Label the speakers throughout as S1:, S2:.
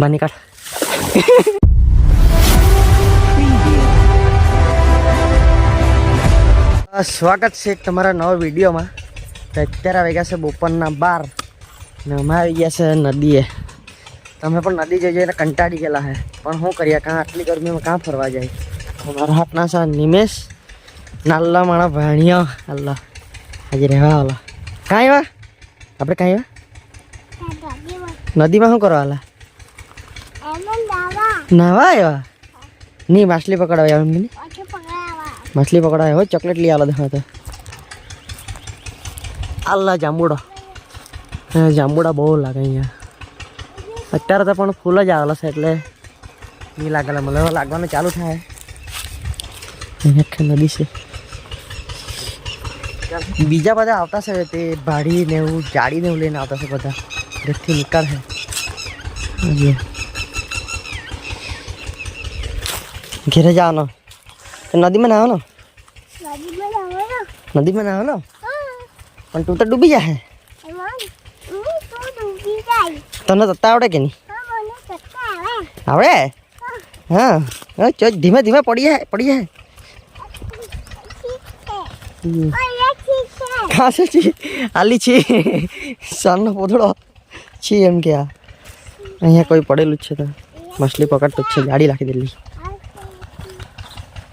S1: બાની કાઢ સ્વાગત છે તમારા નવા વિડીયોમાં. તો અત્યારે આવી ગયા છે બપોરના બાર ને અમે આવી ગયા છે નદીએ. તમે પણ નદી જઈ જઈને કંટાળી ગયેલા હે. પણ શું કરીએ? કાં આટલી ગરમીમાં કાં ફરવા જાય? મારા હાથના છે નિમેશ નાલ્લા માણા ભાણિયા. અલ્લા આજે રહેવા આલા કાં વા? આપણે કાં વા? નદીમાં શું કરવા નાવા આવ્યા નહીં માછલી પકડવા આવ્યા એમ માછલી પકડાય. હોય ચોકલેટ લઈ આલો દેખા તો. આલ્લા જાંબુડા. હા જાંબુડા બહુ લાગે અહીંયા. અત્યારે તો પણ ફૂલ જ આવેલા છે એટલે નહીં લાગેલા. મને લાગવાનું ચાલુ થાય. અહીંયા ખે નદી છે. બીજા બધા આવતા છે તે ભાડી ને એવું જાડી ને એવું લઈને આવતા છે બધા. ઘરથી નીકળે છે ઘેરે જવાનો નદીમાં નાહવાનો નદીમાં નાહવાનો પણ તું તો ડૂબી જાય તને તત્તા આવડે કે નહીં આવડે હા હા ચો ધીમે ધીમે પડી જાય પડી જાય હમ. કાં છે છી આલી છી સનનો પોતળો છી એમ કે આ અહીંયા કોઈ પડેલું જ છે તો માછલી પકડતું જ છે ગાડી રાખી દેલી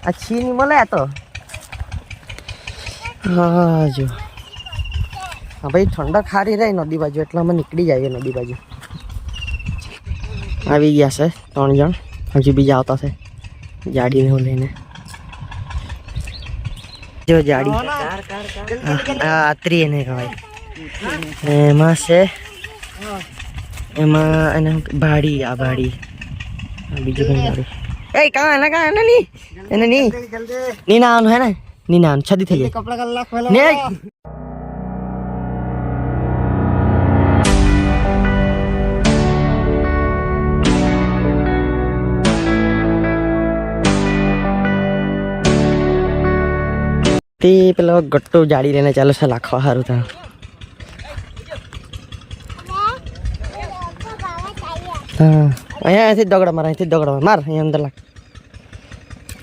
S1: આ છી નહીં મળે આ તો? હા જો હા ભાઈ ઠંડક ખારી રહી નદી બાજુ એટલે અમે નીકળી જઈએ નદી બાજુ. આવી ગયા છે ત્રણ જણ. હજુ બીજા આવતા છે. જાડીને હું લઈને. જો જાડી. આ આત્રી એને કહેવાય. એમાં છે એમાં એને ભાડી આ ભાડી. બીજું કંઈ ભાડી એને કાં એને નહીં એને નહીં નહીં નાવાનું હે ને નહીં નાવાનું છદી થઈ જાય
S2: કપડા કલાક પહેલા
S1: ને તે પેલો ગટ્ટો જાડી લઈને ચાલો છે લાખવા સારું ત્યાં હા અહીંયા અહીંથી દગડ માર અહીંથી દગડ માર માર અહીંયા અંદર હે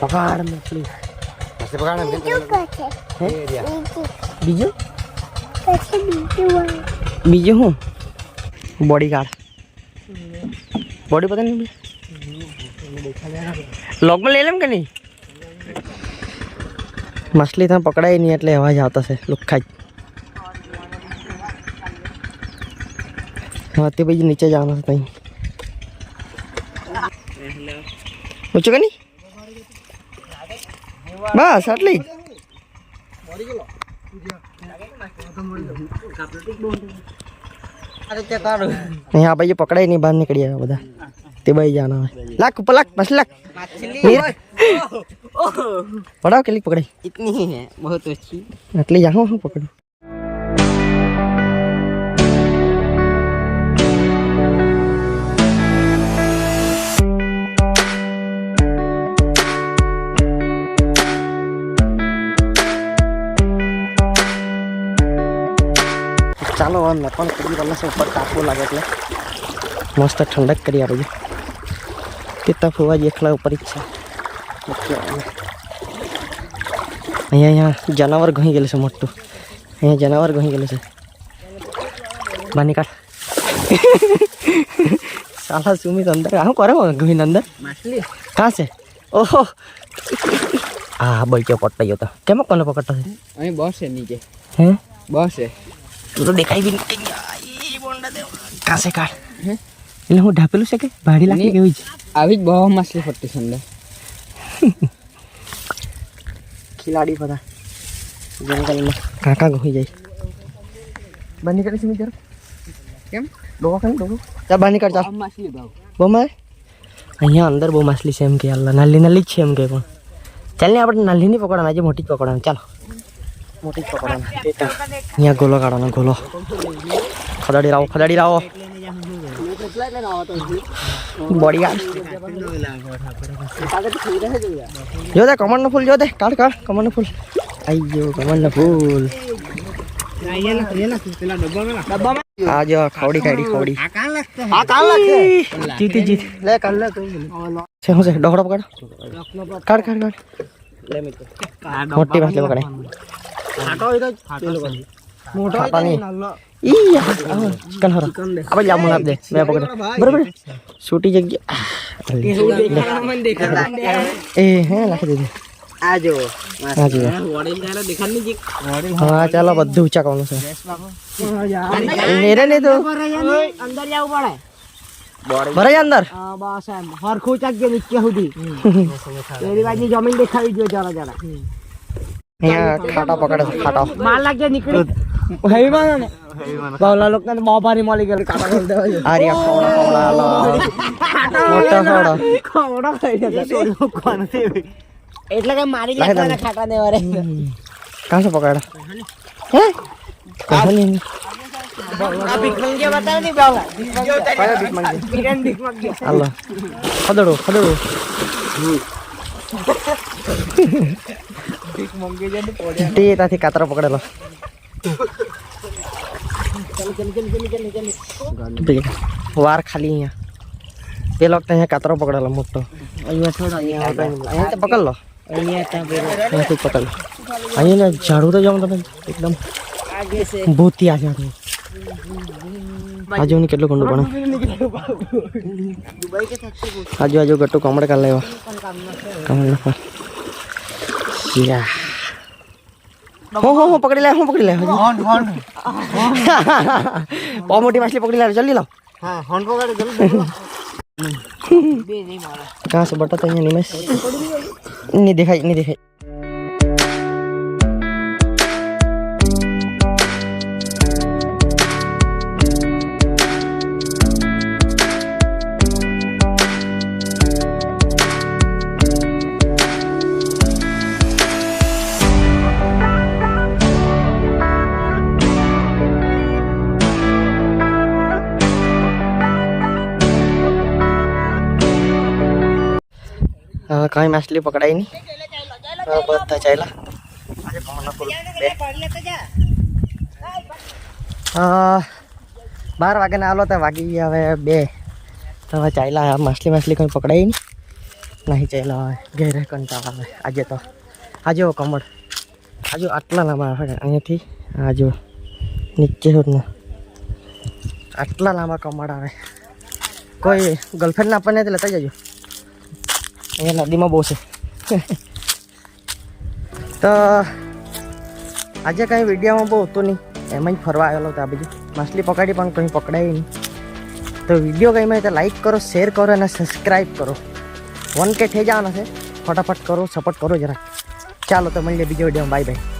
S1: પકડ મતલી પછી પકડ બીજું પછી બીજું. બીજું? હું? બોડી ગાર્ડ બોડી પતા નહીં લોગમાં લઈ લેમ કે નહીં? મછલી ત્યાં પકડાય નહીં એટલે અવાજ આવતા છે લુખાઈ હવે પછી નીચે જવાનું છે ત્યાં বুঝছো কেন বাস আটলি यहाँ भाई ये पकड़ा ही नहीं बाहर निकली है बता ते भाई जाना है लाख ऊपर लाख बस लाख पढ़ाओ के लिए पकड़े
S2: इतनी ही है बहुत अच्छी
S1: अटली यहाँ पकड़ो પવન ને પણ કદી તમને શું ઉપર તાપવું લાગે એટલે. મસ્ત ઠંડક કરી આપજો. તે તપ હોવા જ એકલા ઉપર જ છે. અહીંયા અહીંયા જનાવર ઘણી ગયેલું છે મોટું. અહીંયા જનાવર ઘણી ગયેલું છે. બાની કાઢ. સાલા સુમિત અંદર. શું કરે ઘણી અંદર? કાં છે? ઓહો. હા બળક્યો પટાઈ ગયો તો. કેમ કોને પકડતો છે?
S2: અહીં બસ છે નીચે.
S1: હે?
S2: બસ છે.
S1: તું તો દેખાય બી નહીં કાસે છે કાઢ એટલે હું ઢાપેલું છે કે? ભાડી લાગી. કેવી જ?
S2: આવી જ બહુ માછલી ફરતી છે અંદર.
S1: ખિલાડી બધા. જંગલમાં કાકા ઘોઈ જાય. બની કરે છે મિત્ર?
S2: કેમ?
S1: ડોકો ખાને ડોકો ચાલ બહાર નીકળ ચાલ
S2: બહુ માછલી ભાવ.
S1: બહુ મારે? અહીંયા અંદર બહુ માછલી છે એમ કે અલ્લા નાલી નાલી જ છે એમ કે પણ. ચાલ ને આપણે નાલીની પકડવાના આજે મોટી જ પકડવાની ચાલો. મોટી પકડવાના અહીંયા ગોલો કાઢવાનો ગોલો. ખદાડી રાવો ખદાડી રાવો બોડી ગાર્ડ. જો દે કમળનું ફૂલ જો દે કાઢ કાઢ કમળનું ફૂલ. આઈ ગયો કમળનું ફૂલ. આ જો ખવડી કાઢી ખવડી. આ કાલ લાગશે જીતી જીત. લે કાલ લે છે હું છે? ડોકડો પકડ. કાઢ કાઢ કાઢ. મોટી માછલી પકડે. હા હા ચાલો બધું ઉચાકવાનું છે મેરે તો
S2: અંદર જવું પડે
S1: ભરાય અંદર
S2: બસ એમ હરખું ચાકજે નીચે સુધી બાજુ જમીન દેખાવી જોઈએ જરા જરા
S1: અહીંયા ખાટા પકડે છે ખાટા
S2: માર લાગે નીકળી. હેવી માં ને બાવલા લોકો ને.
S1: તે ત્યાંથી કાતરો પકડેલો વાર ખાલી અહીંયા પેલો અહીંયા કાતરો પકડેલો મોટો
S2: અહીંયા થોડો અહીંયા
S1: પકડ લો અહીંયાથી ઝાડુ તો જાઉં તમે એકદમ ભૂતિયા ઝાડુ આજુ ને કેટલું ગંડું પણ આજુ આજુ ગટ્ટું કમળ કાઢ લેવા કમળ નાખવા યા હો હો હો પકડી લે હું પકડી લે હોન હોન બહુ મોટી માછલી પકડી લે જલ્દી લાવ
S2: હા હોન પકડે જલ્દી બે નહીં મારા
S1: કાં બટા તો અહીંયા નિમેશ નહીં દેખાય નહીં દેખાય કાંઈ માછલી પકડાય નહીં. બધા ચાલ્યા. બાર વાગ્યાના આલો તો વાગી ગયા હવે બે. તો હવે ચાલ્યા માછલી માછલી કંઈ પકડાય નહીં. નહીં ચાલ્યા હવે, ઘેરે કંટાળા આવે. આજે તો, આજે કમળ. આજુ આટલા લાંબા આવે અહીંયાથી આજુ નીચે સુધીના આટલા લાંબા કમળ આવે. કોઈ ગર્લફ્રેન્ડને આપણને લેતા જજો. અહીંયા નદીમાં બહુ છે તો આજે કંઈ વિડીયોમાં બહુ હતું નહીં. એમ જ ફરવા આવેલો હતો આ બીજું. માછલી પકડી, પણ કંઈ પકડાય નહીં. તો વીડિયો હોય તો લાઈક કરો શેર કરો અને સબસ્ક્રાઈબ કરો. વન કે થઈ જવાના છે. ફટાફટ કરો સપોર્ટ કરો જરા ચાલો તો મળીએ બીજો વીડિયો બાય બાય